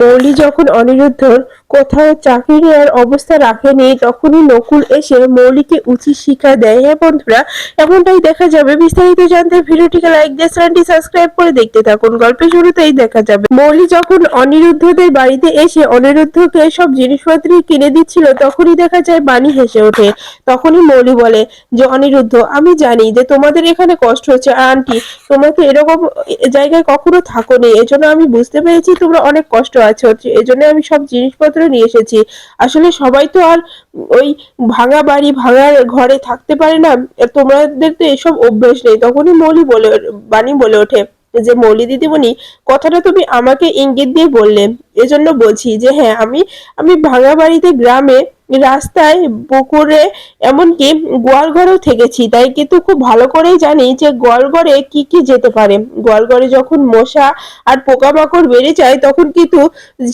তো মৌলি যখন অনিরুদ্ধর কোথাও চাকরি নেওয়ার অবস্থা রাখেনি, তখনই নকুল এসে মৌলিকে উচিত শিক্ষা দেয়। হ্যাঁ বন্ধুরা, এমনটাই দেখা যাবে। বিস্তারিত জানতে ভিডিওটিকে লাইক দিয়ে চ্যানেলটি সাবস্ক্রাইব করে দেখতে থাকুন। গল্পের শুরুতেই দেখা যাবে। মৌলি যখন অনিরুদ্ধদের বাড়িতে এসে অনিরুদ্ধকে সব জিনিসপত্র কিনে দিচ্ছিল, তখনই দেখা যায় বাণী হেসে ওঠে। তখনই মৌলি বলে, যে অনিরুদ্ধ, আমি জানি যে তোমাদের এখানে কষ্ট হচ্ছে। আন্টি, তোমাকে এরকম জায়গায় কখনো থাকোনি। এজন্য আমি বুঝতে পেরেছি তোমরা অনেক কষ্ট আছো। এজন্য আমি সব জিনিসপত্র নিয়ে এসেছি। আসলে সবাই তো আর ওই ভাঙা বাড়ি, ভাঙা ঘরে থাকতে পারে না। তোমাদের তো এসব অভ্যেস নেই। তখনই মৌলি বলে বাণী বলে ওঠে যে, মৌলি দিদিমণি, কথাটা তুমি আমাকে ইঙ্গিত দিয়ে বললে। এজন্য বলছি যে হ্যাঁ আমি আমি ভাঙা বাড়িতে গ্রামে রাস্তায়, পুকুরে, এমনকি গোয়ালঘরেও থেকেছি। তাই কিন্তু খুব ভালো করেই জানি যে গোয়ালঘরে কি কি যেতে পারে। গোয়ালঘরে যখন মশা আর পোকামাকড় বেড়ে যায়, তখন কিন্তু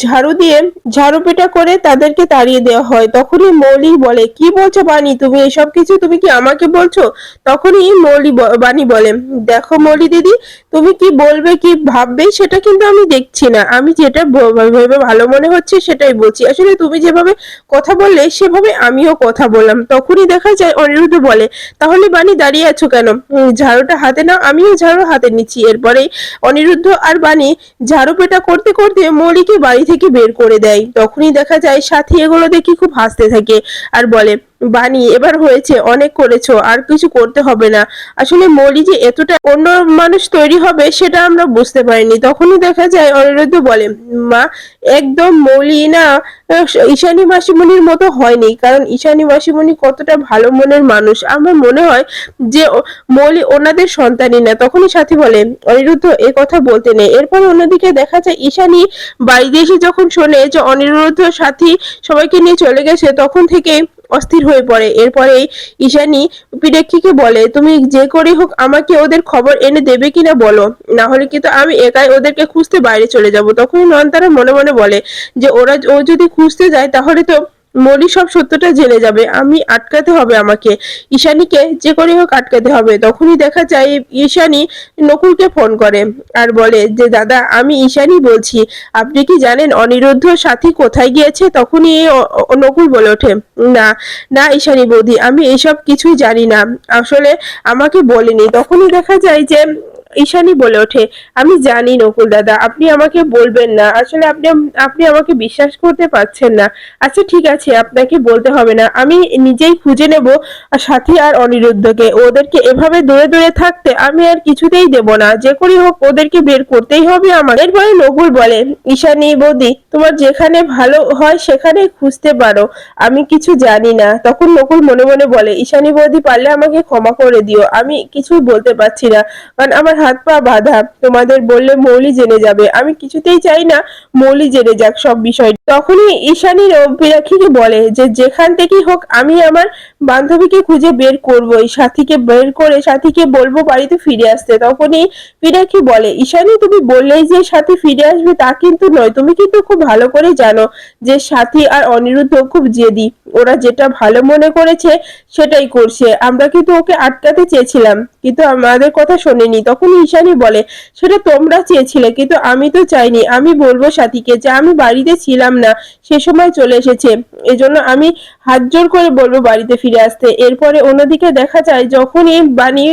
ঝাড়ু দিয়ে ঝাড়ু পেটা করে তাদেরকে তাড়িয়ে দেওয়া হয়। তখনই মৌলি বলে, কি বলছো বাণী? তুমি এসব কিছু তুমি কি আমাকে বলছো? তখনই মৌলি বাণী বলে, দেখো মৌলি দিদি, তুমি কি বলবে, কি ভাববে, সেটা কিন্তু আমি দেখছি না। আমি যেটা ভেবে ভালো মনে হচ্ছে সেটাই বলছি। আসলে তুমি যেভাবে কথা বললে সেভাবে আমিও কথা বললাম। তখনই দেখা যায় অনিরুদ্ধ বলে, তাহলে বাণী দাঁড়িয়ে আছো কেন? ঝাড়ুটা হাতে না আমিও ঝাড়ু হাতে নিচ্ছি। এরপরে অনিরুদ্ধ আর বাণী ঝাড়ু পেটা করতে করতে মৌলিকে বাড়ি থেকে বের করে দেয়। তখনই দেখা যায় সাথী এগুলো দেখি খুব হাসতে থাকে আর বলে বাণী, এবার হয়েছে, অনেক করেছ, আর কিছু করতে হবে না। আসলে মৌলি যে এতটা অন্য মানুষ তৈরি হবে, সেটা আমরা বুঝতে পারিনি। তখনই দেখা যায়, অনিরুদ্ধ বলে, মা, একদম মৌলি না ঈশানী মাসিমণির মতো হয়নি। কারণ ঈশানী মাসিমণি কতটা ভালো মনের মানুষ। আমার মনে হয় যে মৌলি ওনাদের সন্তানই না। তখনই সাথী বলে, অনিরুদ্ধ, এ কথা বলতে নেই। এরপর অন্যদিকে দেখা যায়, ঈশানী বাড়িতে এসে যখন শোনে যে অনিরুদ্ধ সাথী সবাইকে নিয়ে চলে গেছে, তখন থেকে অস্থির হয়ে পড়ে। এরপরেই ঈশানী পিডাক্ষীকে বলে, তুমি যে করে হোক আমাকে ওদের খবর এনে দেবে কিনা বলো। না হলে কিন্তু আমি একাই ওদেরকে খুঁজতে বাইরে চলে যাব। তখনই নয়নতারা মনে মনে বলে যে, ওরা ও যদি খুঁজতে যায় তাহলে তো মলি সব সত্যটা জেনে যাবে, আমি আটকাতে হবে আমাকে। ঈশানীকে যে করে হোক আটকাতে হবে। তখনই দেখা যায় ঈশানী নকুলকে ফোন করে আর বলে যে, দাদা, আমি ঈশানী বলছি। আপনি কি জানেন অনিরুদ্ধ সাথী কোথায় গিয়েছে? তখনই নকুল বলে ওঠে, না না ঈশানী বৌদি, আমি এসব কিছুই জানি না। আসলে আমাকে বলেনি। তখনই দেখা যায় যে ঈশানী বলে ওঠে, আমি জানি নকুল দাদা, আপনি আমাকে বলবেন না। আসলে আপনি আপনি আমাকে বিশ্বাস করতে পারছেন না। আচ্ছা ঠিক আছে, আপনাকে বলতে হবে না। আমি নিজেই খুঁজে নেব সাথী আর অনিরুদ্ধকে। ওদেরকে এভাবে দূরে দূরে থাকতে আমি আর কিছুতেই দেব না। যে করেই হোক, ওদেরকে বের করতেই হবে আমার এরপরে নকুল বলে, ঈশানী বৌদি, তোমার যেখানে ভালো হয় সেখানে খুঁজতে পারো। আমি কিছু জানি না। তখন নকুল মনে মনে বলে, ঈশানী বৌদি, পারলে আমাকে ক্ষমা করে দিও। আমি কিছুই বলতে পারছি না। কারণ আমার হাত পা বাঁধা, তোমাদের বললে মৌলি জেনে যাবে। আমি কিছুতেই চাই না মৌলি জেনে যাক সব বিষয়। তখনই ঈশানী পিরাক্ষীকে বলে যে, যেখান থেকেই হোক, আমি আমার বান্ধবীকে খুঁজে বের করবোই। সাথীকে বের করে সাথীকে বলব বাড়িতে ফিরে আসতে। তখনই পিরাক্ষী বলে, ঈশানী, তুমি বললেই যে সাথী ফিরে আসবে তা কিন্তু নয়। তুমি কিন্তু খুব ভালো করে জানো যে সাথী আর অনিরুদ্ধ খুব জেদি। ওরা যেটা ভালো মনে করেছে সেটাই করছে। আমরা কিন্তু ওকে আটকাতে চেয়েছিলাম। কিন্তু আমাদের কথা শোনেনি। তখন ঈশানী বলে সেটা তোমরা চেয়েছিলে কিন্তু আমি তো চাইনি। আমি বলব সাথীকে যে আমি বাড়িতে ছিলাম না সে সময় চলে এসেছে। এজন্য আমি হাত জোর করে বলব বাড়িতে ফিরে আসতে। এরপরে অন্যদিকে দেখা যায় যখনই বাণী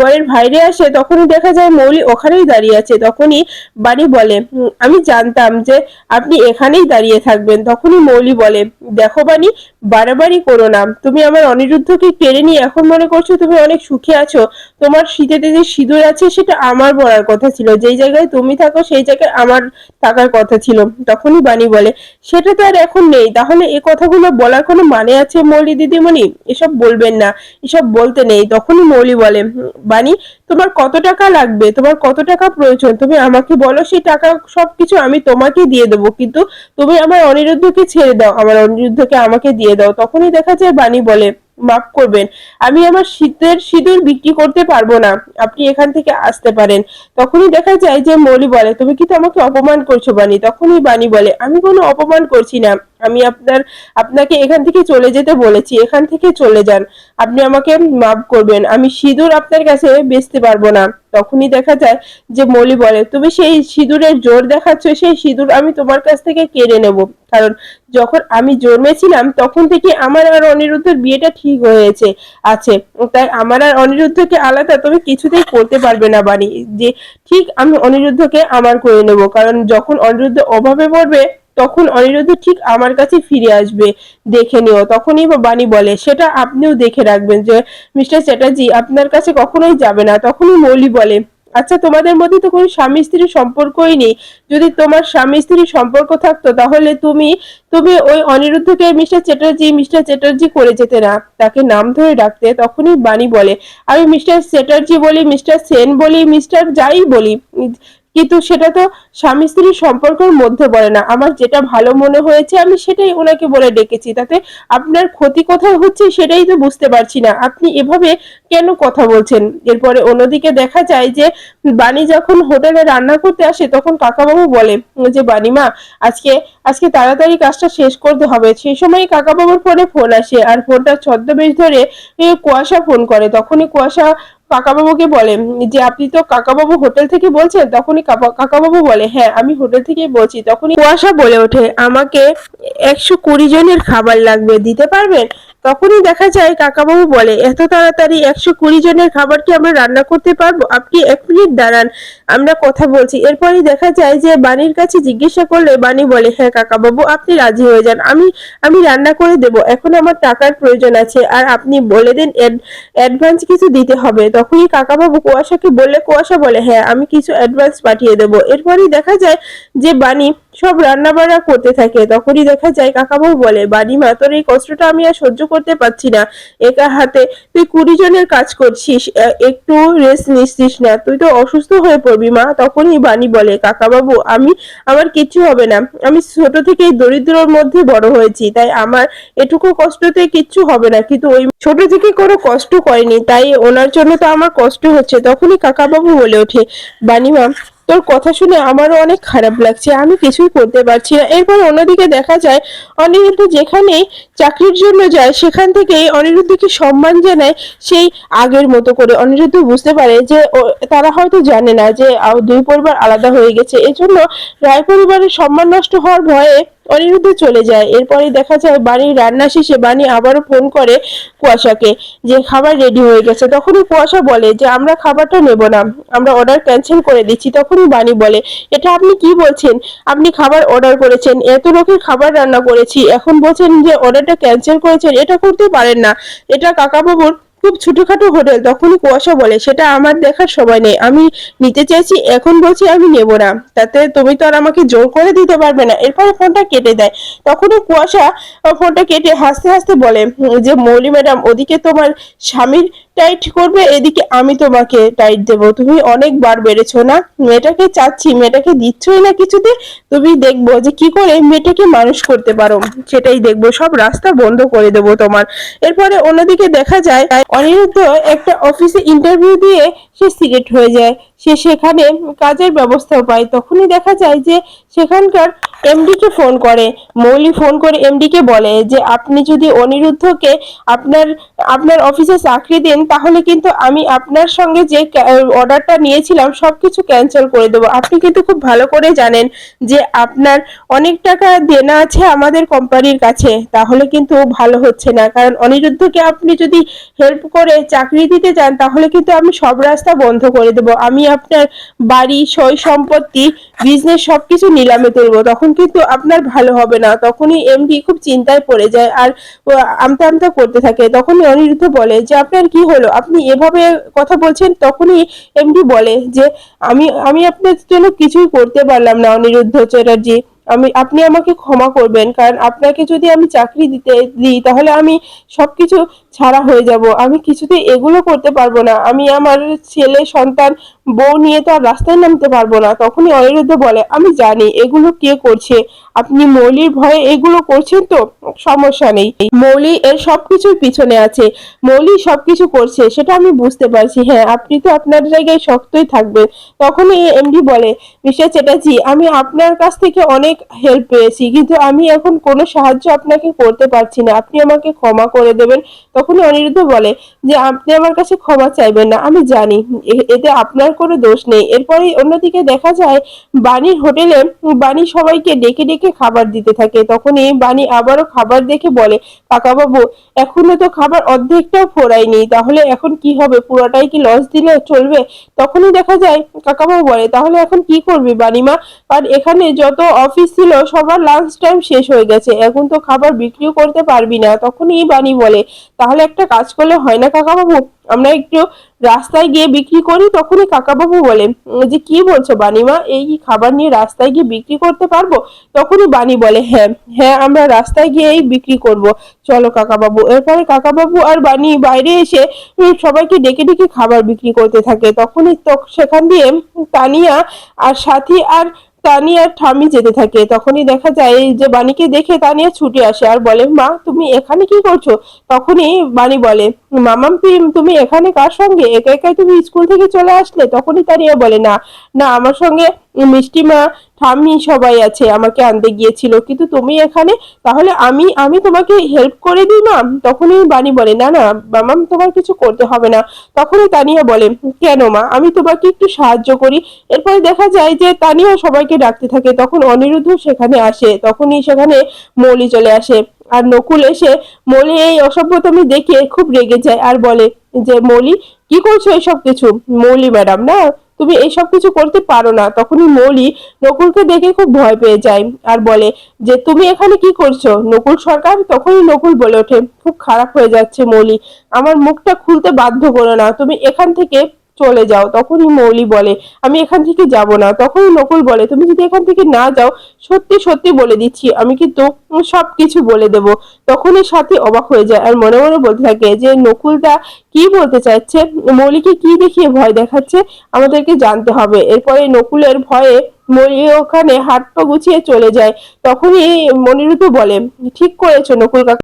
ঘরের বাইরে আসে তখনই দেখা যায় মৌলি ওখানেই দাঁড়িয়ে আছে। তখনই বাণী বলে "হুম, আমি জানতাম যে আপনি এখানেই দাঁড়িয়ে থাকবেন। তখনই মৌলি বলে দেখো বাণী বাড়াবাড়ি করো না। তুমি আমার অনিরুদ্ধকে কেড়ে নিয়ে এখন মনে করছ তুমি অনেক সুখে আছো। তোমার শীতেতে যে সিঁদুর আছে, সেটা আমার পড়ার কথা ছিল। যেই জায়গায় তুমি থাকো, সেই জায়গায় আমার থাকার কথা ছিল। তখনই বাণী বলে, সেটা তো আর এখন নেই। তাহলে এ কথাগুলো বলার কোনো মানে আছে মৌলি দিদিমণি? এসব বলবেন না। এসব বলতে নেই। তখনই মৌলি বলে, বাণী, তোমার কত টাকা লাগবে? তোমার কত টাকা প্রয়োজন? তুমি আমাকে বলো, সেই টাকা সবকিছু আমি তোমাকে দিয়ে দেবো। কিন্তু তুমি আমার অনিরুদ্ধকে ছেড়ে দাও। আমার অনিরুদ্ধকে আমাকে দিয়ে দাও। তখনই দেখা যায় বাণী বলে মাফ করবেন। আমি আমার শীতের, সিঁদুর বিক্রি করতে পারব না। আপনি এখান থেকে আসতে পারেন। তখনই দেখা যায় যে মৌলি বলে, তুমি কি তো আমাকে অপমান করছ বাণী? তখনই বাণী বলে, আমি কোনো অপমান করছি না। আমি আপনার, আপনাকে এখান থেকে চলে যেতে বলেছি, এখান থেকে চলে যান। আপনি আমাকে মাফ করবেন, আমি সিঁদুর আপনার কাছে বেচতে পারব না। তখনই দেখা যায় যে মলি বলে, তুমি সেই সিঁদুরের জোর দেখাচ্ছ, সেই সিঁদুর আমি তোমার কাছ থেকে কেড়ে নেব। কারণ যখন আমি জন্মেছিলাম, তখন থেকে আমার আর অনিরুদ্ধের বিয়েটা ঠিক হয়েছে, আছে। তাই আমার আর অনিরুদ্ধকে আলাদা তুমি কিছুতেই করতে পারবে না, বাণী। যে ঠিক আমি অনিরুদ্ধকে আমার করে নেব, কারণ যখন অনিরুদ্ধ অভাবে পড়বে তখন অনিরুদ্ধ ঠিক আমার কাছে ফিরে আসবে। দেখে নিও। তখনই বাণী বলে, সেটা আপনিও দেখে রাখবেন যে, মিস্টার চ্যাটার্জি আপনার কাছে কখনোই যাবে না। তখনই মৌলি বলে আচ্ছা তোমাদের মধ্যে তো কোনো স্বামী স্ত্রীর সম্পর্কই নেই। যদি তোমার স্বামী স্ত্রীর সম্পর্ক থাকতো, তাহলে তুমি তুমি ওই অনিরুদ্ধকে মিস্টার চ্যাটার্জি মিস্টার চ্যাটার্জি করে যেতে না। তাকে নাম ধরে ডাকতে তখনই বাণী বলে, আমি মিস্টার চ্যাটার্জি বলি, মিস্টার সেন বলি, মিস্টার যাই বলি। কিন্তু সেটা তো স্বামী স্ত্রীর সম্পর্কের মধ্যে বলে না। আমার যেটা ভালো মনে হয়েছে, আমি সেটাই ওনাকে বলে ডেকেছি। তাতে আপনার ক্ষতি কোথায় হচ্ছে সেটাই তো বুঝতে পারছি না। আপনি এভাবে কেন কথা বলছেন? এরপরে অন্যদিকে দেখা যায় যে, বাণী যখন হোটেলে রান্না করতে আসে, তখন কাকাবাবু বলে, যে বাণীমা, আজকে আজকে তাড়াতাড়ি কাজটা শেষ করতে হবে। সেই সময় কাকাবাবুর ফোনে ফোন আসে, আর ফোনটা ছদ্মবেশ ধরে কুয়াশা ফোন করে। তখনই কুয়াশা কাকাবাবুকে বলে, যে আপনি তো কাকাবাবু হোটেল থেকে বলছেন, তখনই কাকাবাবু বলে হ্যাঁ আমি হোটেল থেকে বলছি, তখনই কুয়াশা বলে ওঠে, আমাকে একশো কুড়ি জনের খাবার লাগবে, দিতে পারবেন? তখনই দেখা যায় কাকাবাবু বলে, এত তাড়াতাড়ি একশো কুড়ি জনের খাবার কি আমরা রান্না করতে পারব? আপনি এক মিনিট দাঁড়ান, আমরা কথা বলছি। এরপরই দেখা যায় যে বাণীর কাছে জিজ্ঞাসা করলে বাণী বলে হ্যাঁ কাকাবাবু, আপনি রাজি হয়ে যান। আমি আমি রান্না করে দেব। এখন আমার টাকার প্রয়োজন আছে আর আপনি বলে দিন অ্যাডভান্স কিছু দিতে হবে। তখনই কাকাবাবু কুয়াশাকে বললে, কুয়াশা বলে হ্যাঁ আমি কিছু অ্যাডভান্স পাঠিয়ে দেবো। এরপরই দেখা যায় যে বাণী সব রান্না বান্না করতে থাকে। তখনই দেখা যায় কাকাবাবু বলে বাণী মা তোর এই কষ্টটা আমি আর সহ্য করতে পারছি না। একা হাতে তুই কুড়ি জনের কাজ করছিস একটু রেস্ট নিচ্ছিস না। তুই তো অসুস্থ হয়ে পড়বি মা। তখনই বাণী বলে, কাকাবাবু, আমি, আমার কিচ্ছু হবে না। আমি ছোট থেকেই দরিদ্রর মধ্যে বড় হয়েছি, তাই আমার এটুকু কষ্টতে কিচ্ছু হবে না। কিন্তু ওই ছোট থেকে কোনো কষ্ট করেনি, তাই ওনার জন্য তো আমার কষ্ট হচ্ছে। তখনই কাকাবাবু বলে ওঠে বাণীমা তোর কথা শুনে আমারও অনেক খারাপ লাগছে, আমি কিছুই করতে পারছি না। এরপর অন্যদিকে দেখা যায়, অনিরুদ্ধ যেখানে চাকরির জন্য যায়, সেখান থেকে অনিরুদ্ধকে সম্মান জানায় সেই আগের মতো করে। অনিরুদ্ধ বুঝতে পারে যে তারা হয়তো জানে না যে দুই পরিবার আলাদা হয়ে গেছে। এজন্য রায় পরিবারের সম্মান নষ্ট হওয়ার ভয়ে অনিরুদ্ধ চলে যায়। এরপরে দেখা যায় বাড়ির রান্না শেষে বাণী আবারও ফোন করে কুয়াশাকে যে খাবার রেডি হয়ে গেছে। তখনই কুয়াশা বলে যে, আমরা খাবারটা নেব না। আমরা অর্ডার ক্যান্সেল করে দিচ্ছি। তখনই বাণী বলে, এটা আপনি কি বলছেন? আপনি খাবার অর্ডার করেছেন। এত লোকের খাবার রান্না করেছি। এখন বলছেন যে অর্ডারটা ক্যান্সেল করেছেন। এটা করতে পারেন না। এটা কাকাবাবুর খুব ছোটখাটো হোটেল, তখনই কুয়াশা বলে, সেটা আমার দেখার সময় নেই, আমি নিতে চাইছি এখন বলছি আমি নেব না। তাতে তুমি তো আর আমাকে জোর করে দিতে পারবে না। এরপরে ফোনটা কেটে দেয়। তখনই কুয়াশা ফোনটা কেটে হাসতে হাসতে বলে, যে মৌলি ম্যাডাম, ওদিকে তোমার স্বামীর টাইট করবে, এদিকে আমি তোমাকে টাইট দেবো। তুমি অনেকবার বেড়েছো না? মেয়েটাকে চাচ্ছি, মেয়েটাকে দিচ্ছই না কিছুতে? তুমি দেখব যে কি করে মেয়েটাকে মানুষ করতে পারো। সেটাই দেখব। সব রাস্তা বন্ধ করে দেবো তোমার। এরপরে অন্যদিকে দেখা যায়, অনিরুদ্ধ একটা অফিসে ইন্টারভিউ দিয়ে সে সিলেক্ট হয়ে যায়। সে সেখানে কাজের ব্যবস্থাও পায়। তখনই দেখা যায় যে সেখানকার এমডিকে ফোন করে। মৌলি ফোন করে এমডিকে বলে যে, আপনি যদি অনিরুদ্ধকে আপনার আপনার অফিসে চাকরি দেন, তাহলে কিন্তু আমি আপনার সঙ্গে যে অর্ডারটা নিয়েছিলাম সব কিছু ক্যান্সেল করে দেবো। আপনি কিন্তু খুব ভালো করে জানেন যে, আপনার অনেক টাকা দেনা আছে আমাদের কোম্পানির কাছে। তাহলে কিন্তু ভালো হচ্ছে না। কারণ অনিরুদ্ধকে আপনি যদি হেল্প করে চাকরি দিতে চান, তাহলে কিন্তু আমি সব রাস্তা বন্ধ করে দেবো। আমি আপনার বাড়ি সই সম্পত্তি বিজনেস সবকিছু নিলামে তুলবো। তখন কিন্তু আপনার ভালো হবে না। তখনই এমডি খুব চিন্তায় পড়ে যায় আর আমতা আমতা করতে থাকে। তখনই অনিরুদ্ধ বলে, যে আপনার কি হলো? আপনি এভাবে কথা বলছেন? তখনই এমডি বলে যে, আমি আমি আপনার জন্য কিছুই করতে পারলাম না অনিরুদ্ধ চ্যাটার্জি। আমি, আপনি আমাকে ক্ষমা করবেন। কারণ আপনাকে যদি আমি চাকরি দিতে দিই, তাহলে আমি সবকিছু ছাড়া হয়ে যাব। আমি কিছুতেই এগুলো করতে পারব না। আমি আমার ছেলে, সন্তান, বউ নিয়ে তো আর রাস্তায় নামতে পারব না। তখনই অনিরুদ্ধ বলে, আমি জানি এগুলো কে করছে। আপনি মৌলির ভয়ে এগুলো করছেন তো? সমস্যা নেই। মৌলি এর সবকিছুর পিছনে আছে। মৌলি সবকিছু করছে, সেটা আমি বুঝতে পারছি। হ্যাঁ আপনি তো আপনার জায়গায় শক্তই থাকবেন। তখনই এমডি বলে, মিস্টার চ্যাটার্জি, আমি আপনার কাছ থেকে অনেক হেল্প পেয়েছি, কিন্তু আমি এখন কোনো সাহায্য আপনাকে করতে পারছি না। আপনি আমাকে ক্ষমা করে দেবেন। তখনই অনিরুদ্ধ বলে যে, আপনি আমার কাছে ক্ষমা চাইবেন না, আমি জানি এতে আপনার কোনো দোষ নেই। এরপরে অন্যদিকে দেখা যায়, বাণীর হোটেলে বাণী সবাইকে ডেকে ডেকে খাবার দিতে থাকে। তখনই বাণী আবারও খাবার দেখে বলে, কাকাবাবু, এখনও তো খাবার অর্ধেকটাও ফোরায়নি, তাহলে এখন কি হবে? পুরোটাই কি লস দিলে চলবে? তখনই দেখা যায়, কাকাবাবু বলে, তাহলে এখন কি করবি বাণীমা? আর এখানে যত অফিস ছিল, সবার লাঞ্চ টাইম শেষ হয়ে গেছে, এখন তো খাবার বিক্রিও করতে পারবি না। তখনই বাণী বলে, তাহলে একটা কাজ করলে হয় না কাকাবাবু? আমরা একটু রাস্তায় গিয়ে বিক্রি করি, তখনই কাকাবাবু বলে যে কি বলছো বাণীমা এই খাবার নিয়ে রাস্তায় গিয়ে বিক্রি করতে পারব? তখনই বাণী বলে হ্যাঁ হ্যাঁ আমরা রাস্তায় গিয়েই বিক্রি করব। চলো কাকাবাবু। এরপরে কাকাবাবু আর বাণী বাইরে এসে সবাইকে ডেকে ডেকে খাবার বিক্রি করতে থাকে। তখনই তো- সেখান দিয়ে তানিয়া আর সাথী আর তানিয়া আর ঠামি যেতে থাকে, তখনই দেখা যায় এই যে বাণীকে দেখে তানিয়া ছুটে আসে আর বলে, মা, তুমি এখানে কি করছ? তখনই বাণী বলে মামাম তুমি এখানে কার সঙ্গে? একা একাই তুমি স্কুল থেকে চলে আসলে? তখনই তানিয়া বলে, না না, আমার সঙ্গে মিষ্টি মা ঠাম্মি সবাই আছে, আমাকে আনতে গিয়েছিল। কিন্তু তুমি এখানে? তাহলে আমি আমি তোমাকে হেল্প করে দিই না তখনই বাণী বলে, না না মামাম তোমার কিছু করতে হবে না। তখনই তানিয়া বলে, কেন মা? আমি তোমাকে একটু সাহায্য করি। এরপরে দেখা যায় যে তানিয়া সবাইকে ডাকতে থাকে। তখন অনিরুদ্ধ সেখানে আসে। তখনই সেখানে মৌলি চলে আসে। আর নকুল এসে মৌলি এই অসভ্যতামি দেখে খুব রেগে যায় আর বলে যে, মৌলি, কি করছ এসব কিছু? মৌলি ম্যাডাম, না তুমি এইসব কিছু করতে পারো না। তখনই মৌলি নকুলকে দেখে খুব ভয় পেয়ে যায় আর বলে, যে তুমি এখানে কি করছ? নকুল সরকার তখনই নকুল বলে ওঠে। খুব খারাপ হয়ে যাচ্ছে মৌলি। আমার মুখটা খুলতে বাধ্য করো না। তুমি এখান থেকে চলে যাও, তখনই মৌলি বলে, আমি এখান থেকে যাব না। তখনই নকুল বলে, তুমি যদি এখান থেকে না যাও, সত্যি সত্যি বলে দিচ্ছি, আমি কিন্তু সব কিছু বলে দেব। তখনই সাথে অবাক হয়ে যায় আর মনে মনে বলতে থাকে যে নকুলটা কি বলতে চাইছে? মৌলিকে কি দেখিয়ে ভয় দেখাচ্ছে? আমাদেরকে জানতে হবে। এরপরে নকুলের ভয়ে মৌলি ওখানে হাত পা গুছিয়ে চলে যায়। তখনই মনিরুদ্ধ বলে, ঠিক করেছ নকুল কাকা।